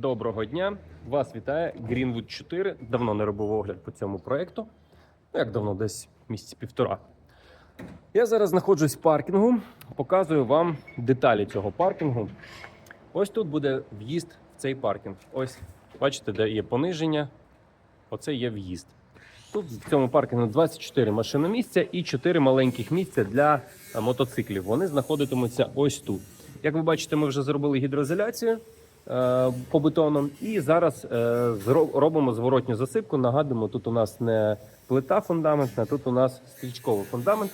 Доброго дня! Вас вітає Greenwood 4. Давно не робив огляд по цьому проекту. Ну, як давно, десь місяці півтора. Я зараз знаходжусь в паркінгу, показую вам деталі цього паркінгу. Ось тут буде в'їзд в цей паркінг. Ось, бачите, де є пониження. Оце є в'їзд. Тут в цьому паркінгу 24 машиномісця і 4 маленьких місця для е, мотоциклів. Вони знаходитимуться ось тут. Як ви бачите, ми вже зробили гідроізоляцію по бетону. І зараз е, робимо зворотню засипку. Нагадуємо, тут у нас не плита фундаментна, тут у нас стрічковий фундамент.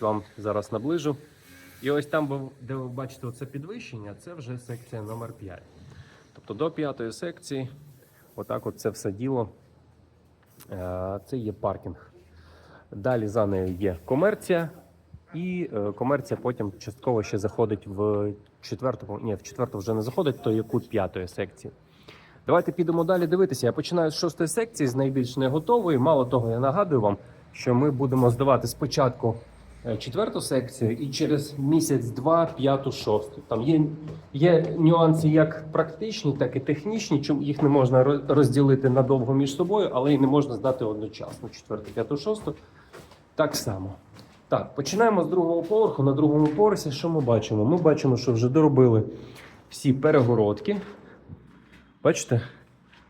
Вам зараз наближу. І ось там, де ви бачите оце підвищення, це вже секція номер 5. Тобто до п'ятої секції, отак от це все діло. е, Це є паркінг. Далі за нею є комерція, і е, комерція потім частково ще заходить в четверту, ні, в четверту вже не заходить, то є кут п'ятої секції. Давайте підемо далі дивитися. Я починаю з шостої секції, з найбільш не готової. Мало того, я нагадую вам, що ми будемо здавати спочатку е, четверту секцію і через місяць-два п'яту, шосту. Там є, є нюанси як практичні, так і технічні. Чому їх не можна розділити надовго між собою, але й не можна здати одночасно. Четверту, п'яту, шосту. Так само. Так, починаємо з другого поверху. На другому поверсі що ми бачимо? Ми бачимо, що вже доробили всі перегородки. Бачите,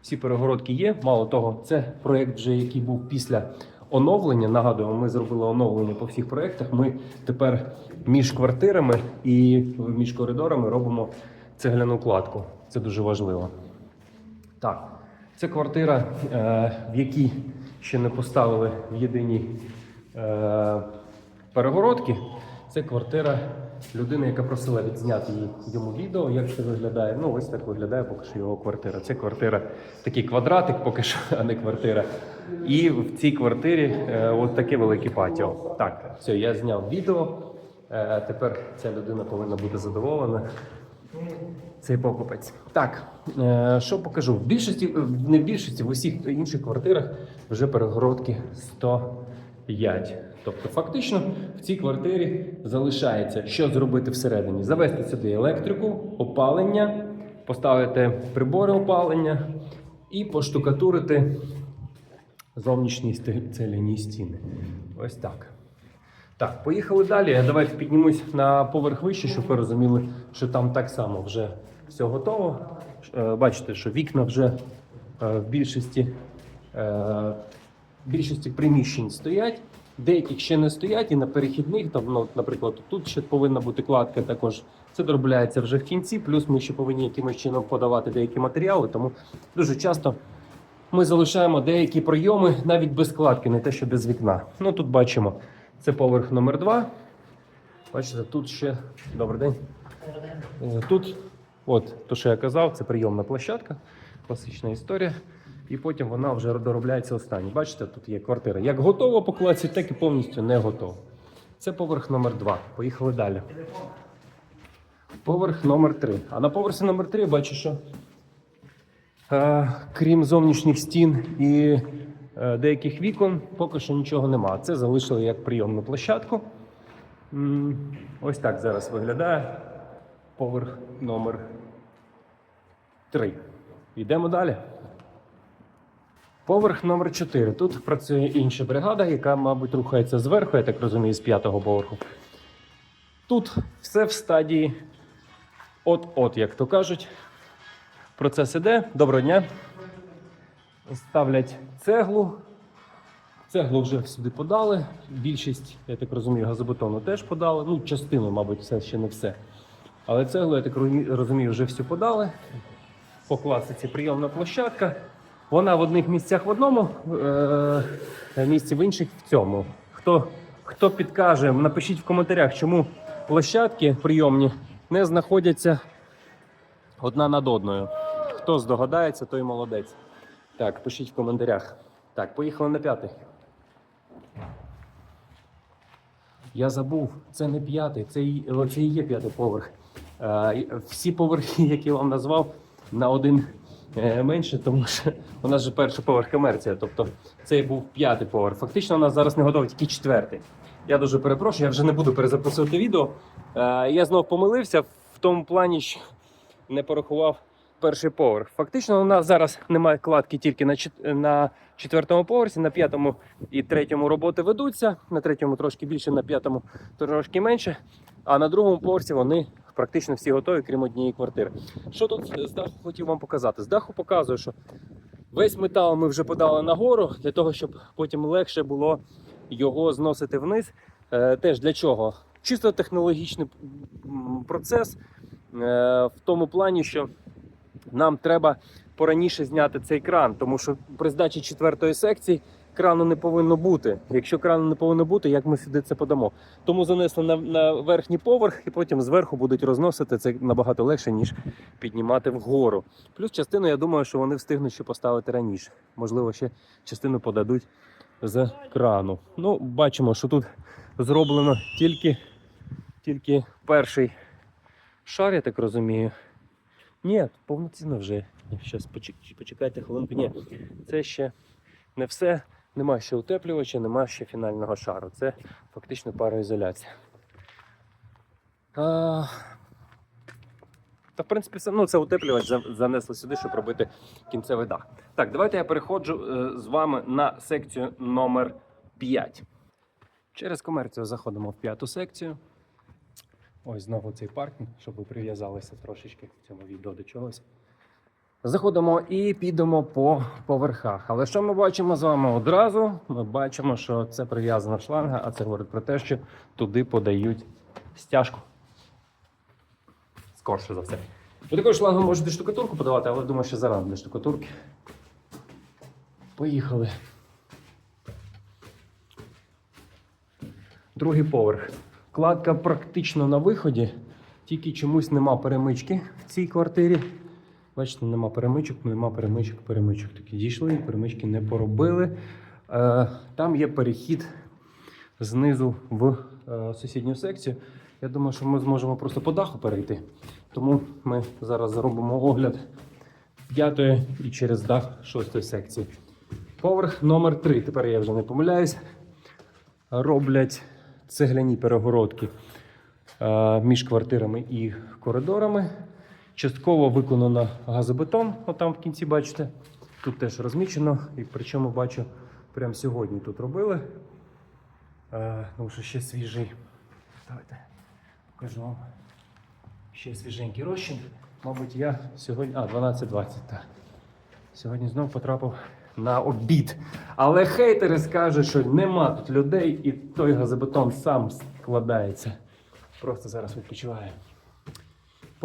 всі перегородки є. Мало того, це проєкт, вже який був після оновлення. Нагадуємо, ми зробили оновлення по всіх проєктах. Ми тепер між квартирами і між коридорами робимо цегляну кладку. Це дуже важливо. Так, це квартира, е, в якій ще не поставили в єдиній е, перегородки. Це квартира людини, яка просила відзняти їй йому відео, як це виглядає. Ну, ось так виглядає поки що його квартира. Це квартира, такий квадратик, поки що, а не квартира. І в цій квартирі е, от таке велике патіо. Так, все, я зняв відео. Е, тепер ця людина повинна бути задоволена. Цей покупець. Так, е, що покажу? В більшості, не в більшості, в усіх інших квартирах вже перегородки 105. Тобто, фактично, в цій квартирі залишається, що зробити всередині: завести сюди електрику, опалення, поставити прибори опалення і поштукатурити зовнішні цегляні стіни. Ось так. Так, поїхали далі. Давайте піднімусь на поверх вище, щоб ви розуміли, що там так само вже все готово. Е, Бачите, що вікна вже е, в більшості, е, більшості приміщень стоять. Деяких ще не стоять, і на перехідних, там, ну, наприклад, тут ще повинна бути кладка також. Це доробляється вже в кінці, плюс ми ще повинні якимось чином подавати деякі матеріали, тому дуже часто ми залишаємо деякі прийоми навіть без кладки, не те, що без вікна. Ну тут бачимо, це поверх номер 2 Бачите, тут ще добрий день. Е, Тут, от то, що я казав, це прийомна площадка, класична історія. І потім вона вже доробляється останній. Бачите, тут є квартира. Як готова по кладці, так і повністю не готова. Це поверх номер 2 Поїхали далі. Поверх номер 3 А на поверсі номер 3 бачу, що Е, крім зовнішніх стін і е, деяких вікон, поки що нічого нема. Це залишили як прийомну площадку. М, Ось так зараз виглядає поверх номер 3. Йдемо далі. Поверх номер 4. Тут працює інша бригада, яка, мабуть, рухається зверху, я так розумію, з п'ятого поверху. Тут все в стадії от-от, як то кажуть. Процес іде. Доброго дня. Ставлять цеглу. Цеглу вже сюди подали. Більшість, я так розумію, газобетону теж подали. Ну, частину, мабуть, все ще не все. Але цеглу, я так розумію- вже всю подали. По класиці прийомна площадка. Вона в одних місцях в одному е- місці, в інших в цьому. Хто, хто підкаже, напишіть в коментарях, чому площадки прийомні не знаходяться одна над одною. Хто здогадається, той молодець. Так, пишіть в коментарях. Так, поїхали на п'ятий. Я забув, це не п'ятий, це, і- є п'ятий поверх. Е, всі поверхи, які я вам назвав, на один менше, тому що у нас же перший поверх комерція. Тобто це був п'ятий поверх. Фактично, у нас зараз не готовий тільки четвертий. Я дуже перепрошую, я вже не буду перезаписувати відео. Е, я знов помилився в тому плані, що не порахував перший поверх. Фактично, у нас зараз немає кладки тільки на четвертому поверсі, на п'ятому і третьому роботи ведуться. На третьому трошки більше, на п'ятому трошки менше. А на другому поверсі вони практично всі готові, крім однієї квартири. Що тут з даху хотів вам показати? З даху показую, що весь метал ми вже подали нагору для того, щоб потім легше було його зносити вниз. Е, теж для чого? Чисто технологічний процес е, в тому плані, що нам треба пораніше зняти цей кран, тому що при здачі четвертої секції крану не повинно бути. Якщо крану не повинно бути, як ми сюди це подамо? Тому занесли на, на верхній поверх і потім зверху будуть розносити це набагато легше, ніж піднімати вгору. Плюс частину, я думаю, що вони встигнуть ще поставити раніше. Можливо, ще частину подадуть з крану. Ну, бачимо, що тут зроблено тільки, тільки перший шар, я так розумію. Ні, повноцінно вже. Зараз почекайте хвилинку. Ні, це ще не все. Нема ще утеплювача, нема ще фінального шару. Це фактично пароізоляція. А... Та, в принципі, ну, це утеплювач занесли сюди, щоб робити кінцевий дах. Так, давайте я переходжу е, з вами на секцію номер 5. Через комерцію заходимо в п'яту секцію. Ось знову цей паркінг, щоб ви прив'язалися трошечки в цьому відео до чогось. Заходимо і підемо по поверхах. Але що ми бачимо з вами одразу? Ми бачимо, що це прив'язана шланга, а це говорить про те, що туди подають стяжку. Скорше за все. Ви такою шлангу можете штукатурку подавати, але думаю, що зарано для штукатурки. Поїхали. Другий поверх. Кладка практично на виході, тільки чомусь нема перемички в цій квартирі. Бачите, нема перемичок, нема перемичок, перемичок. Такі дійшли, перемички не поробили. Е, там є перехід знизу в е, сусідню секцію. Я думаю, що ми зможемо просто по даху перейти. Тому ми зараз зробимо огляд п'ятої і через дах шостої секції. Поверх номер 3 Тепер я вже не помиляюсь. Роблять цегляні перегородки е, між квартирами і коридорами. Частково виконано газобетон, отам в кінці бачите. Тут теж розмічено, і причому бачу, прямо сьогодні тут робили. Е, тому що ще свіжий. Давайте покажу вам. Ще свіженький розчин. Мабуть, я сьогодні. А, 12.20, так. Сьогодні знов потрапив на обід. Але хейтери скажуть, що нема тут людей, і той газобетон сам складається. Просто зараз відпочиває.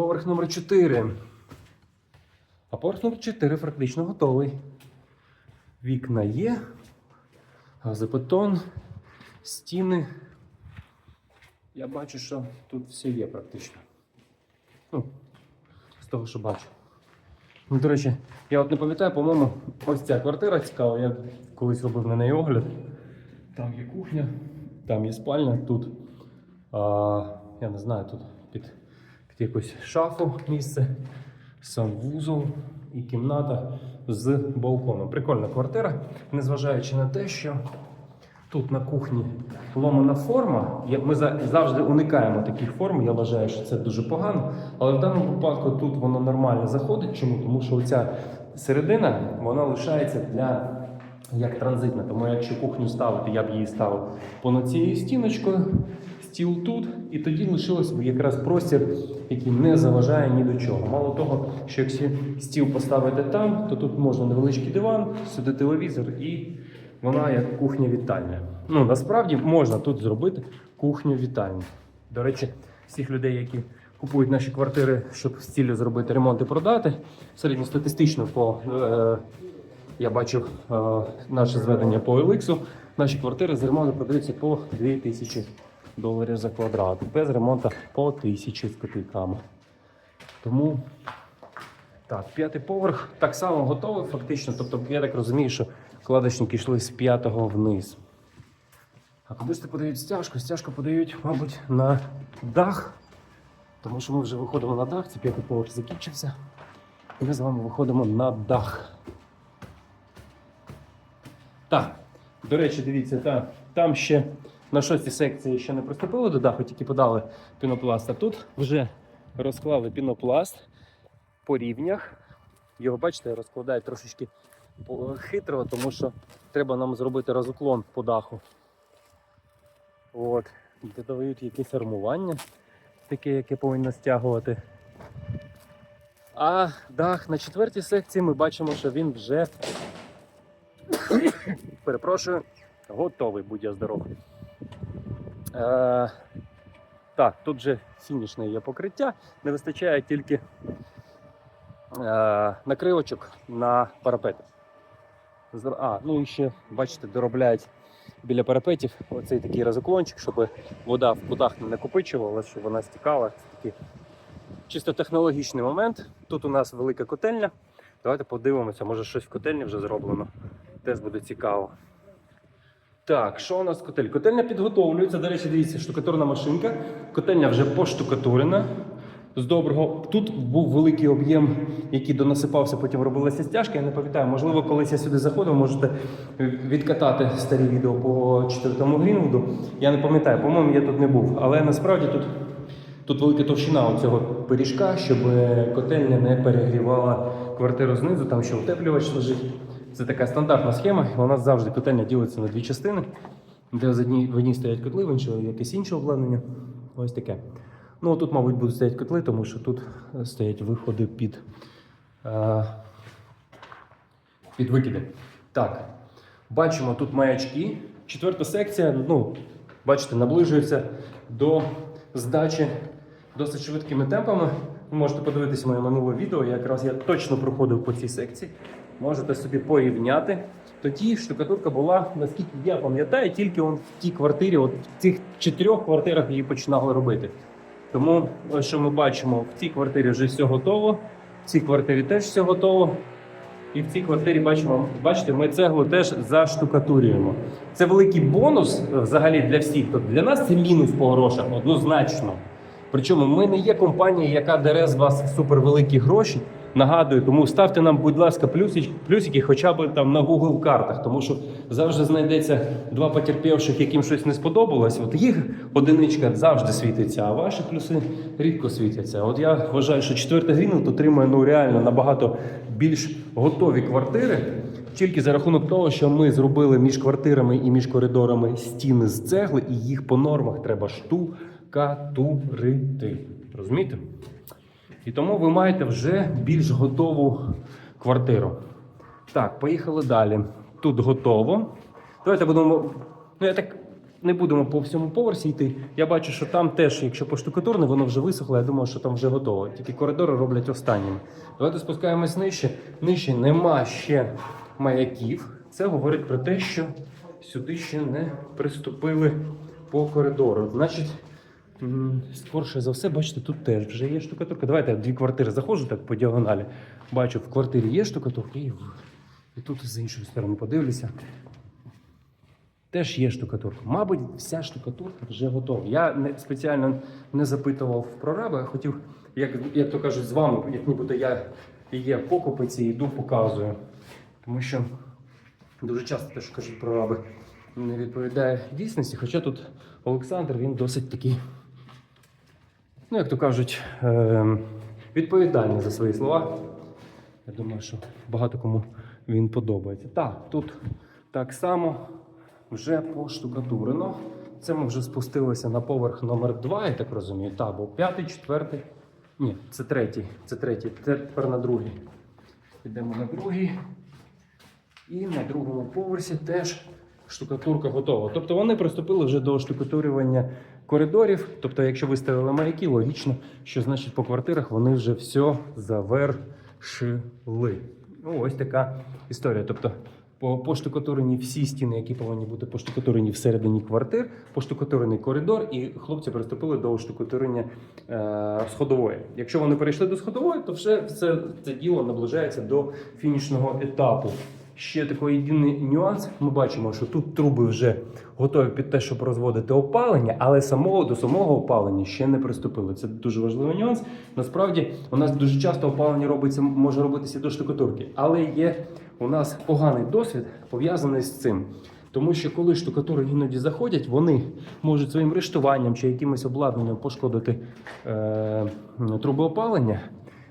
Поверх номер 4. А поверх номер 4 практично готовий. Вікна є, газобетон, стіни. Я бачу, що тут все є практично. Ну, з того, що бачу. Ну, до речі, я от не пам'ятаю, по-моєму, ось ця квартира цікава, я колись робив на неї огляд. Там є кухня, там є спальня, тут, а, я не знаю, тут під якусь шафу місце, санвузол і кімната з балконом. Прикольна квартира, незважаючи на те, що Тут на кухні ломана форма. Ми завжди уникаємо таких форм. Я вважаю, що це дуже погано. Але в даному випадку тут воно нормально заходить. Чому? Тому що оця середина вона лишається для як транзитна. Тому якщо кухню ставити, я б її ставив понад цією стіночкою, стіл тут, і тоді лишилось якраз простір, який не заважає ні до чого. Мало того, що якщо стіл поставити там, то тут можна невеличкий диван, сюди телевізор і вона як кухня вітальня. Ну насправді можна тут зробити кухню вітальню. До речі, всіх людей, які купують наші квартири, щоб з зробити ремонт і продати, середньостатистично по е, я бачив е, наше зведення по OLX, Наші квартири з ремонту продаються по 2000 доларів за квадрат. Без ремонту по 1000 з копійками. Тому так, п'ятий поверх так само готовий, фактично. Тобто, я так розумію, що кладочники йшли з п'ятого вниз. А куди ж ти подають стяжку? Стяжку подають, мабуть, на дах. Тому що ми вже виходимо на дах, це п'ятий поверх закінчився. І ми з вами виходимо на дах. Так, до речі, дивіться, та, там ще на шостій секції ще не приступили до даху, тільки подали пінопласт. А тут вже розклали пінопласт. по рівнях. Його, бачите, розкладають трошечки хитро, тому що треба нам зробити розуклон по даху. От. Додають якесь армування, таке, яке повинно стягувати. А дах на четвертій секції ми бачимо, що він вже перепрошую, готовий, будь я здоров. Е, так, тут вже фінішне є покриття, не вистачає тільки е, накривочок на парапети. А, ну і ще, бачите, доробляють біля парапетів оцей такий розоклончик, щоб вода в кутах не накопичувалася, щоб вона стікала. Це такий чисто технологічний момент. Тут у нас велика котельня. Давайте подивимося, може щось в котельні вже зроблено. Теж буде цікаво. Так, що у нас котель? Котельня підготовлюється. До речі, дивіться, штукатурна машинка. Котельня вже поштукатурена. З доброго. Тут був великий об'єм, який донасипався, потім робилася стяжка. Я не пам'ятаю, можливо, колись я сюди заходив, можете відкатати старі відео по 4 Грінвуду. Я не пам'ятаю, по-моєму, я тут не був. Але насправді тут, тут велика товщина цього пиріжка, щоб е, котельня не перегрівала квартиру знизу, там ще утеплювач лежить. Це така стандартна схема. У нас завжди котельня ділиться на дві частини, де з одній, в одній стоять котли, в іншій якесь інше обладнання. Ось таке. Ну, тут, мабуть, будуть стояти котли, тому що тут е, стоять виходи під, е, під викиди. Так, бачимо тут маячки. Четверта секція, ну, бачите, наближується до здачі досить швидкими темпами. Ви можете подивитися моє минуле відео. Якраз я точно проходив по цій секції. Можете собі порівняти. Тоді штукатурка була, наскільки я пам'ятаю, тільки он в тій квартирі, от в цих чотирьох квартирах її починали робити. Тому ось що ми бачимо, в цій квартирі вже все готово, в цій квартирі теж все готово. І в цій квартирі бачимо, бачите, ми цеглу теж заштукатурюємо. Це великий бонус е, взагалі для всіх. Тобто для нас це мінус по грошах, однозначно. Причому ми не є компанія, яка дере з вас супервеликі гроші. Нагадую, тому ставте нам, будь ласка, плюсики, плюсики хоча б там на Google картах, тому що завжди знайдеться два потерпівших, яким щось не сподобалось. От їх одиничка завжди світиться, а ваші плюси рідко світяться. От я вважаю, що четверта Грінвуд отримує ну реально набагато більш готові квартири. Тільки за рахунок того, що ми зробили між квартирами і між коридорами стіни з цегли, і їх по нормах треба штукатурити. Розумієте? І тому ви маєте вже більш готову квартиру. Так, поїхали далі. Тут готово. Давайте будемо. Ну, я так не будемо по всьому поверсі йти. Я бачу, що там теж, якщо поштукатурне, воно вже висохло. Я думаю, що там вже готово. Тільки коридори роблять останніми. Давайте спускаємось нижче. Нижче нема ще маяків. Це говорить про те, що сюди ще не приступили по коридору. Значить, Скорше за все, бачите, тут теж вже є штукатурка. Давайте я дві квартири заходжу так по діагоналі. Бачу, в квартирі є штукатурка, і, і тут з іншої сторони подивлюся. Теж є штукатурка. Мабуть, вся штукатурка вже готова. Я не, спеціально не запитував прораба, я хотів, як, як то кажуть, з вами, як нібито я і є покупець і йду, показую. Тому що дуже часто те, що кажуть прораби, не відповідає дійсності. Хоча тут Олександр він досить такий ну, як то кажуть, е- відповідальний за свої слова. Я думаю, що багато кому він подобається. Так, тут так само вже поштукатурено. Це ми вже спустилися на поверх номер 2, я так розумію. Так, бо п'ятий, четвертий. Ні, це третій. Це третій. Тепер на другий. Йдемо на другий. І на другому поверсі теж штукатурка готова. Тобто вони приступили вже до штукатурювання коридорів. Тобто, якщо виставили маяки, логічно, що значить по квартирах вони вже все завершили. Ну, ось така історія. Тобто, по- поштукатурені всі стіни, які повинні бути поштукатурені всередині квартир, поштукатурений коридор, і хлопці приступили до штукатурення е, сходової. Якщо вони перейшли до сходової, то вже все це діло наближається до фінішного етапу. Ще такий єдиний нюанс. Ми бачимо, що тут труби вже готові під те, щоб розводити опалення, але самого до самого опалення ще не приступили. Це дуже важливий нюанс. Насправді у нас дуже часто опалення робиться, може робитися до штукатурки, але є у нас поганий досвід пов'язаний з цим. Тому що коли штукатури іноді заходять, вони можуть своїм рештуванням чи якимось обладнанням пошкодити е, труби опалення.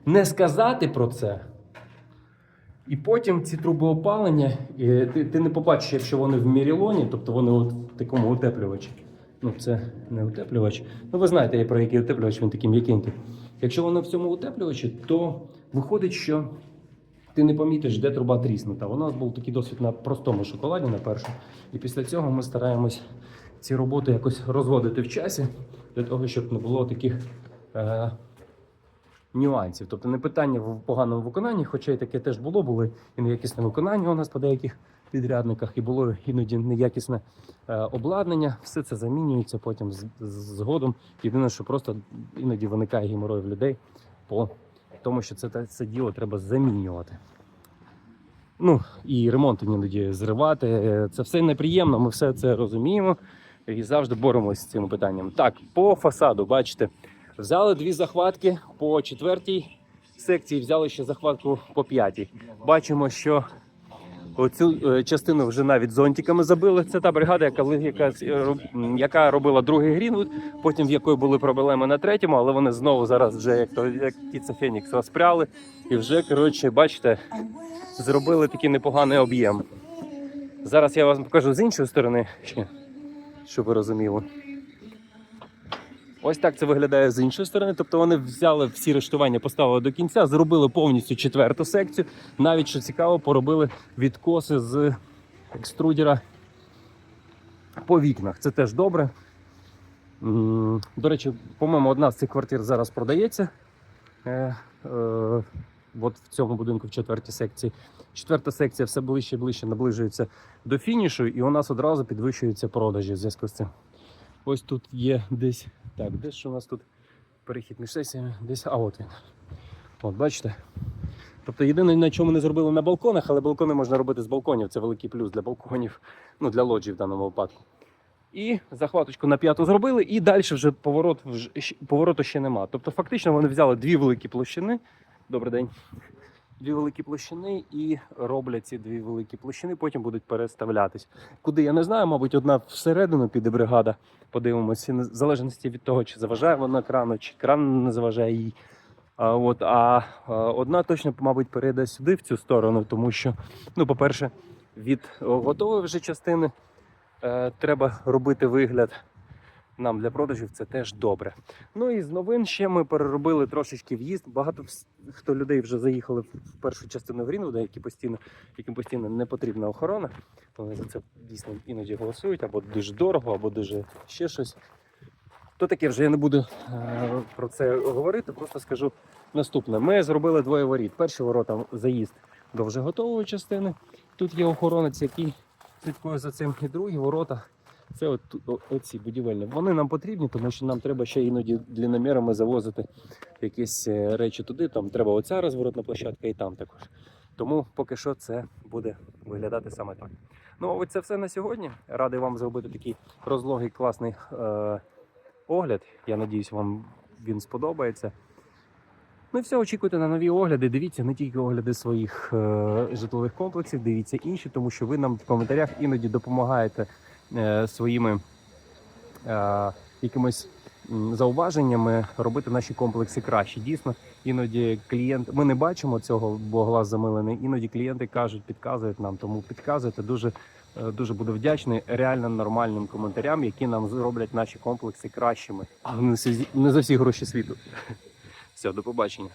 не сказати про це. І потім ці труби опалення, і ти, ти не побачиш, якщо вони в мірілоні, тобто вони от в такому утеплювачі. Ну, це не утеплювач. Ну, ви знаєте, про який утеплювач, він такий м'якенький. Якщо воно в цьому утеплювачі, то виходить, що ти не помітиш, де труба тріснута. У нас був такий досвід на простому шоколаді на першому. І після цього ми стараємось ці роботи якось розводити в часі, для того, щоб не було таких е, нюансів. Тобто не питання в поганому виконанні, хоча і таке теж було, були і неякісне виконання у нас по деяких підрядниках, і було іноді неякісне е, обладнання. Все це замінюється потім згодом. Єдине, що просто іноді виникає геморой в людей по тому, що це, це діло треба замінювати. Ну і ремонт іноді зривати. Е, Це все неприємно, ми все це розуміємо і завжди боремося з цим питанням. Так, по фасаду, бачите, взяли дві захватки по четвертій секції, взяли ще захватку по п'ятій. Бачимо, що оцю е, частину вже навіть зонтиками забили. Це та бригада, яка, яка, е, яка робила другий Грінвуд, потім в якої були проблеми на третьому, але вони знову зараз вже як то як Кіца Фенікс розпряли. І вже, коротше, бачите, зробили такий непоганий об'єм. Зараз я вам покажу з іншої сторони, щоб ви розуміли. Ось так це виглядає з іншої сторони. Тобто вони взяли всі рештування, поставили до кінця, зробили повністю четверту секцію. Навіть що цікаво, поробили відкоси з екструдера по вікнах. Це теж добре. До речі, по-моєму, одна з цих квартир зараз продається. Е, е, от в цьому будинку, в четвертій секції. Четверта секція все ближче і ближче наближується до фінішу, і у нас одразу підвищуються продажі в зв'язку з цим. Ось тут є десь. Так, десь що у нас тут перехід між сесіями, десь. А от він. От, бачите? Тобто єдине, на чому не зробили на балконах, але балкони можна робити з балконів. Це великий плюс для балконів, ну для лоджій в даному випадку. І захваточку на п'яту зробили, і далі вже поворот повороту ще нема. Тобто, фактично вони взяли дві великі площини. Добрий день. Дві великі площини і роблять ці дві великі площини, потім будуть переставлятись. Куди я не знаю, мабуть, одна всередину піде бригада. Подивимося, в залежності від того, чи заважає вона крану, чи кран не заважає їй. А, от, а, одна точно, мабуть, перейде сюди, в цю сторону, тому що, ну, по-перше, від готової вже частини е, треба робити вигляд. Нам для продажів це теж добре. Ну і з новин ще ми переробили трошечки в'їзд. Багато хто людей вже заїхали в першу частину Грінвуда, які постійно, яким постійно не потрібна охорона. Вони за це дійсно іноді голосують, або дуже дорого, або дуже ще щось. То таке вже я не буду е, про це говорити, просто скажу наступне. Ми зробили двоє воріт. Перші ворота заїзд до вже готової частини. Тут є охоронець, який слідкує за цим. І другі ворота це от, оці будівельні. Вони нам потрібні, тому що нам треба ще іноді длінномірами завозити якісь е, речі туди. Там треба оця розворотна площадка і там також. Тому поки що це буде виглядати саме так. Ну, а ось це все на сьогодні. Радий вам зробити такий розлогий класний е, огляд. Я надіюсь, вам він сподобається. Ну і все, очікуйте на нові огляди. Дивіться не тільки огляди своїх е, житлових комплексів, дивіться інші, тому що ви нам в коментарях іноді допомагаєте своїми е, якимись зауваженнями робити наші комплекси краще. Дійсно, іноді клієнт, ми не бачимо цього, бо глаз замилений. Іноді клієнти кажуть, підказують нам, тому підказуйте. Дуже е, дуже буду вдячний реально нормальним коментарям, які нам зроблять наші комплекси кращими, але не за всі гроші світу. Все, до побачення.